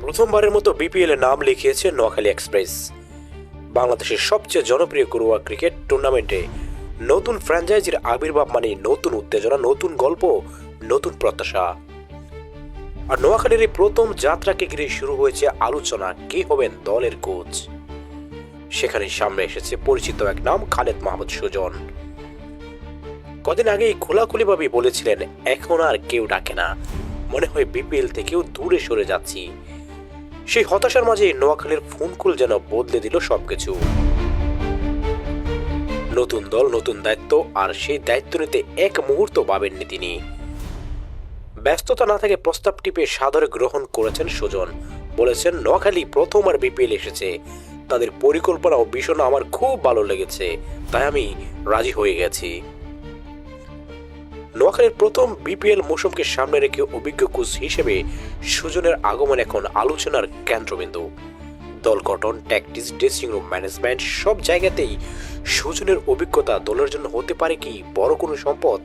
প্রথমবারের মতো বিপিএল নাম লিখিয়েছে নোয়াখালী এক্সপ্রেস। বাংলাদেশের সবচেয়ে জনপ্রিয় ঘরোয়া ক্রিকেট টুর্নামেন্টে নতুন ফ্র্যাঞ্চাইজির আবির্ভাব মানে নতুন উত্তেজনা, নতুন গল্প, নতুন প্রত্যাশা। আর নোয়াখালীর এই প্রথম যাত্রাকে ঘিরে শুরু হয়েছে আলোচনা, কে হবেন দলের কোচ? সেখানে সামনে এসেছে পরিচিত এক নাম, খালেদ মাহমুদ সুজন। কদিন আগেই খোলাখুলিভাবে বলেছিলেন, এখন আর কেউ ডাকে না। মনে হয় বিপিএল থেকেও দূরে সরে যাচ্ছি। সেই হতাশার মাঝে নোয়াখালীর ফোন কল যেন বদলে দিল সবকিছু। নতুন দল, নতুন দায়িত্ব, আর সেই দায়িত্ব নিতে এক মুহূর্ত পাবেননি তিনি। ব্যস্ততা না থাকে প্রস্তাব টিপে সাদরে গ্রহণ করেছেন সুজন। বলেছেন, নোয়াখালী প্রথমবার বিপিএল এসেছে। তাদের পরিকল্পনা ও ভীষণ, আমার খুব ভালো লেগেছে। তাই আমি রাজি হয়ে গেছি। নোয়াখালীর প্রথম বিপিএল মৌসুমকে সামনে রেখে অভিজ্ঞ কোচ হিসেবে সুজনের আগমন এখন আলোচনার কেন্দ্রবিন্দু। দল গঠন ট্যাকটিস ড্রেসিং রুম ম্যানেজমেন্ট সব জায়গাতেই সুজনের অভিজ্ঞতা দলের জন্য হতে পারে কি বড় কোনো সম্পদ?